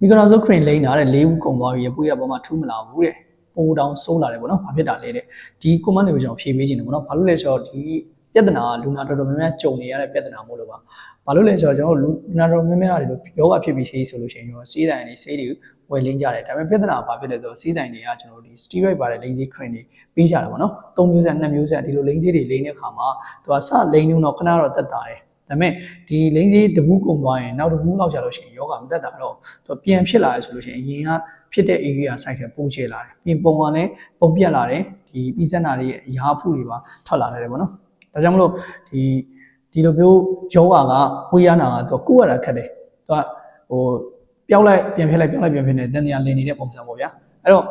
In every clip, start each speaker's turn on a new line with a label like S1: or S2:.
S1: မီကရောဆိုခရင်လိန်တာတဲ့၄ဘူးကုန်သွားပြီရပွေးရပေါ်မှာထူးမလာဘူးတဲ့ပိုတောင်စိုးလာတယ်ပေါ့နော်ဘာဖြစ်တာလဲတဲ့ဒီ command တွေကိုကျွန်တော်ဖြေပေးခြင်းတယ်ပေါ့နော်ဘာလို့လဲဆိုတော့ဒီပြဿနာကလူနာတော်တော်များများကြုံနေရတဲ့ပြဿနာမို့လို့ပါဘာလို့လဲဆိုတော့ကျွန်တော်တို့လူနာတော်များများတွေလို့ယောဂဖြစ်ပြီးဆေးဆိုလို့ရှိရင်ကျွန်တော်ဆေးတိုင်တွေဆေးတွေဝယ်လင်းကြတယ်ဒါပေမဲ့ပြဿနာကဘာဖြစ်လဲဆိုတော့ဆေးတိုင်တွေကကျွန်တော်တို့ဒီ steroid ပါတဲ့ lazy cream တွေပေးကြတယ်ပေါ့နော်၃မျိုးဆက်၂မျိုးဆက်ဒီလို lazy တွေလိမ့်တဲ့အခါမှာသူကစလိမ့်နေတော့ခဏတော့တက်တာတယ် ဒါပေမဲ့ဒီလိမ့်ကြီးတပူးကုန်သွားရင်နောက်တပူးလောက်ကြာလို့ရှိရင်ယောဂမတက်တာတော့သူပြန်ဖြစ်လာရဆိုလို့ရှိရင်အရင်ကဖြစ်တဲ့ area site ကပိုးချလာတယ်ပြင်ပုံကလည်းပုံပြက်လာတယ်ဒီပြီးစက်နာတွေရဲ့အရာဖုတွေပါထွက်လာတယ်ပေါ့နော်ဒါကြောင့်မလို့ဒီဒီလိုမျိုးယောဂကပွေးရနာကသူကုရတာခက်တယ်သူကဟိုပျောက်လိုက်ပြန်ဖြစ်လိုက်ပျောက်လိုက်ပြန်ဖြစ်နေတန်တရားလင်နေတဲ့ပုံစံပေါ့ဗျာအဲ့တော့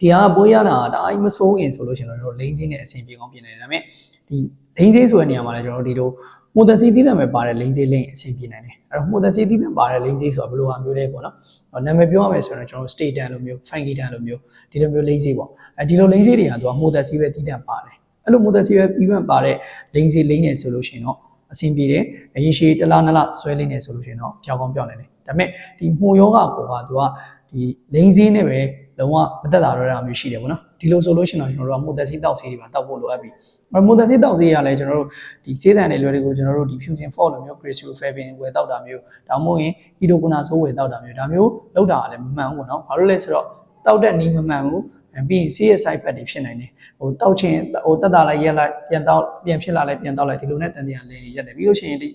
S1: ဒီဟာပွေးရနာဒါအိမ်မစိုးရင်ဆိုလို့ရှိရင်တော့လိမ့်စင်းနဲ့အဆင်ပြေကောင်းပြင်နေတယ်ဒါပေမဲ့ဒီ လိမ့်စင်းဆိုတဲ့နေရာမှာလည်းကျွန်တော်တို့ဒီလိုမိုတန်စီသီးသန့်ပဲပါတဲ့လိမ့်စင်းလိမ့်အဆင်ပြေနိုင်တယ်အဲ့တော့မိုတန်စီသီးသန့်ပါတဲ့လိမ့်စင်းဆိုတာဘယ်လိုဟာမျိုးလဲပေါ့နော်ဟိုနာမည်ပြောရမယ်ဆိုတော့ကျွန်တော် state တန်လိုမျိုး funky တန်လိုမျိုးဒီလိုမျိုးလိမ့်စင်းပေါ့အဲဒီလိုလိမ့်စင်းတွေကသူကမိုတန်စီပဲသီးသန့်ပါတယ်အဲ့လိုမိုတန်စီပဲပြီးမှပါတဲ့လိမ့်စင်းလိမ့်နေဆိုလို့ရှိရင်တော့အဆင်ပြေတယ်အရေးရှိတစ်လားနှစ်လားဆွဲလိမ့်နေဆိုလို့ရှိရင်တော့ပြောင်းကောင်းပြောင်းနေတယ်ဒါပေမဲ့ဒီမှုယောဂကိုကသူကဒီလိမ့်စင်းနဲ့ပဲလုံးဝမသက်သာတော့တာမျိုးရှိတယ်ပေါ့နော် ဒီလိုဆိုလို့ရှိရင်တော့ကျွန်တော်တို့ကမိုတက်စီတောက်ဆေးတွေပါတောက်ဖို့လိုအပ်ပြီအဲမိုတက်စီတောက်ဆေးရလဲကျွန်တော်တို့ဒီဆေးတန်တွေလွယ်တွေကိုကျွန်တော်တို့ဒီ fusion fault လိုမျိုး crisofavin ဝယ်တောက်တာမျိုးဒါမှမဟုတ်ရင် ketoconazole ဝယ်တောက်တာမျိုးဒါမျိုးလောက်တာလည်းမမှန်ဘူးပေါ့နော်ဘာလို့လဲဆိုတော့တောက်တဲ့နီးမမှန်ဘူးပြီးရင် CS side effect တွေဖြစ်နိုင်တယ်ဟိုတောက်ချင်းဟိုတက်တာလိုက်ရက်လိုက်ပြန်တောက်ပြန်ဖြစ်လာလိုက်ပြန်တောက်လိုက်ဒီလိုနဲ့တန်တရားလဲနေရက်တယ်ပြီးလို့ရှိရင်ဒီ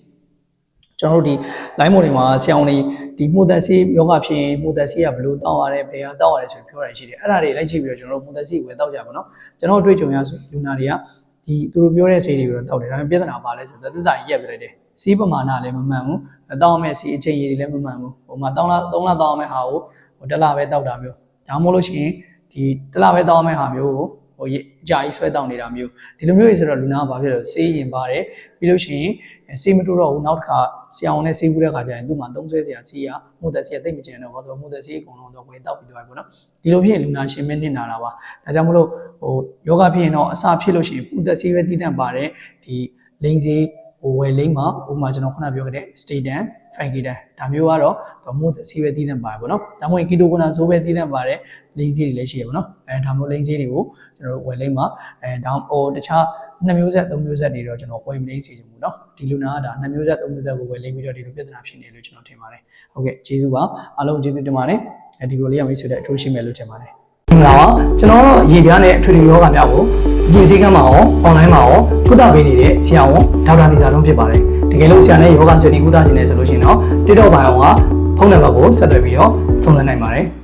S1: ကျွန်တော်တို့ဒီ line mode တွေမှာဆရာဝန်တွေဒီမှုသက်စီယောဂဖြစ်ရင်မှုသက်စီကဘယ်လိုတောက်ရလဲဘယ်ဟာတောက်ရလဲဆိုပြီးပြောတာရှိတယ်အဲ့ဒါတွေလိုက်ကြည့်ပြီးတော့ကျွန်တော်တို့မှုသက်စီဝယ်တောက်ကြပါတော့ကျွန်တော်တို့အတွေ့အကြုံရဆိုရင်လူနာတွေကဒီသူတို့ပြောတဲ့ဆေးတွေပြီးတော့တောက်တယ်ဒါပေမဲ့ပြဿနာပါလဲဆိုတော့တက်တာရက်ပြလိုက်တယ်စီးပမာဏလည်းမမှန်ဘူးတောက်မဲ့စီအချိန်ရည်တွေလည်းမမှန်ဘူးဟိုမှာတောင်းလားသုံးလားတောက်မဲ့ဟာကိုဟိုတစ်လပဲတောက်တာမျိုးဒါမှမဟုတ်လို့ရှိရင်ဒီတစ်လပဲတောက်မဲ့ဟာမျိုးကို ဟိုကြာကြီးဆွဲတောင်းနေတာမျိုးဒီလိုမျိုးတွေဆိုတော့လူနာကဘာဖြစ်လဲဆေးရင်ပါတယ်ပြီးလို့ရှိရင်ဆေးမတိုးတော့ဘူးနောက်တစ်ခါဆရာဝန်နဲ့ဆေးဘူးတဲ့ခါကျရင်သူ့မှာသုံးဆွဲစရာဆေးရမှုသက်ဆေးရတိတ်မကျန်တော့ဘာလို့မှုသက်ဆေးအကုန်လုံးတော့ဝယ်တောက်ပြီးသွားပြီပေါ့နော်ဒီလိုဖြစ်ရင်လူနာရှင်မင်းနစ်နာတာပါဒါကြောင့်မလို့ဟိုယောဂဖြစ်ရင်တော့အစဖြစ်လို့ရှိရင်မှုသက်ဆေးပဲတည်တံ့ပါတယ်ဒီလိန်ဆေး ဟိုဝယ်လိမ့်မှာဥပမာကျွန်တော်ခုနပြောခဲ့တဲ့ staten fankitan ဒါမျိုးကတော့မှုသက်ဆေးပဲတည်တံ့ပါတယ်ပေါ့နော်ဒါမှမဟုတ် ketoconazole ပဲတည်တံ့ပါတယ်လိန်ဆေးတွေလည်းရှိရပေါ့နော်အဲဒါမျိုးလိန်ဆေးတွေကိုကျွန်တော်ဝယ်လိမ့်မှာအဲဒါဟိုတခြားနှစ်မျိုးဆက်သုံးမျိုးဆက်တွေတော့ကျွန်တော်ဝယ်မနေစေချင်ဘူးเนาะဒီလူနာကဒါနှစ်မျိုးဆက်သုံးမျိုးဆက်ကိုဝယ်လိမ့်ပြီးတော့ဒီလိုပြဿနာဖြစ်နေလို့ကျွန်တော်ထင်ပါတယ်ဟုတ်ကဲ့ကျေးဇူးပါအားလုံးကျေးဇူးတင်ပါတယ်အဲဒီလိုလေးရမိတ်ဆွေတဲ့အထူးရှိမယ်လို့ထင်ပါတယ်မ င်္ဂလာပါကျွန်တော်တို့ရေပြားနဲ့အထွေထွေယောဂများကိုဒီစည်းကမ်းမှာရော online မှာရောကုသပေးနေတဲ့ဆရာဝန်ဒေါက်တာနေစာလုံးဖြစ်ပါတယ်တကယ်လို့ဆရာနဲ့ယောဂဆွေးနွေးကုသခြင်းနဲ့ဆိုလို့ရှိရင်တော့ TikTok ဘိုင်အောင်ကဖုန်းနံပါတ်ကိုဆက်သွယ်ပြီးတော့စုံစမ်းနိုင်ပါတယ်